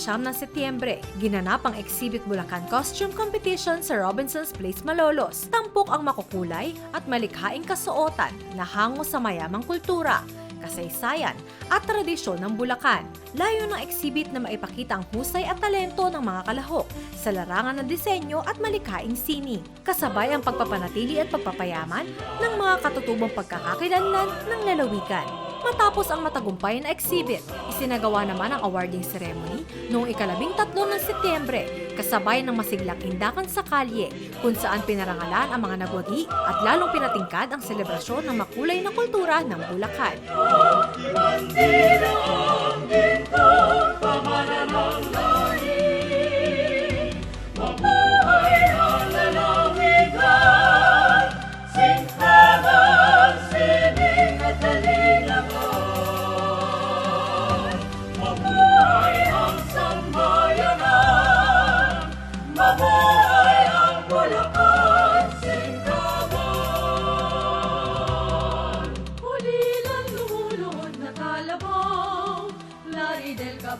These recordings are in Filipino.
siyam ng Setyembre, ginanap ang Exhibit Bulacan Costume Competition sa Robinson's Place, Malolos. Tampok ang makukulay at malikhaing kasuotan na hango sa mayamang kultura, kasaysayan at tradisyon ng Bulacan. Layo ng exhibit na maipakita ang husay at talento ng mga kalahok sa larangan ng disenyo at malikhaing sining, kasabay ang pagpapanatili at pagpapayaman ng mga katutubong pagkakakilanlan ng lalawigan. Matapos ang matagumpay na exhibit, isinagawa naman ang awarding ceremony noong ikalabing tatlo ng Setyembre, kasabay ng masiglang indakan sa kalye, kung saan pinarangalan ang mga nagwagi at lalong pinatingkad ang selebrasyon ng makulay na kultura ng Bulacan. Ulilang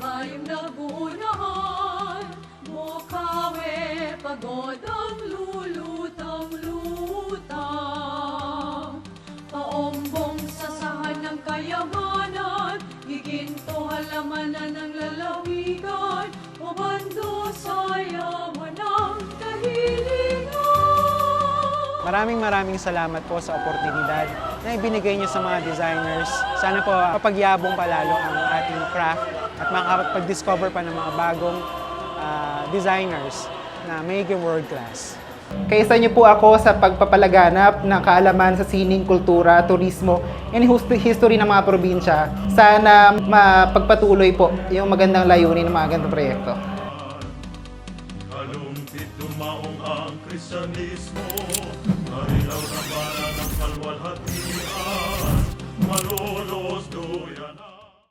kabayong naguunahan. Bukawe, pagod ang lulutang-lutang. Paombong sasahan ng kayamanan, giginto halamanan ng lalawigan, o bando sa yaman ng kahilingan. Maraming maraming salamat po sa oportunidad na ibinigay niyo sa mga designers. Sana po mapagyabong palalo ang ating craft at makapag-discover pa ng mga bagong ah, designers na may world class. Kaisa niyo po ako sa pagpapalaganap ng kaalaman sa sining, kultura, turismo, and history ng mga probinsya. Sana mapagpatuloy po yung magandang layunin ng mga ganitong proyekto. Kalumpit dumaong ang Kristyanismo Narilaw na kalwalhati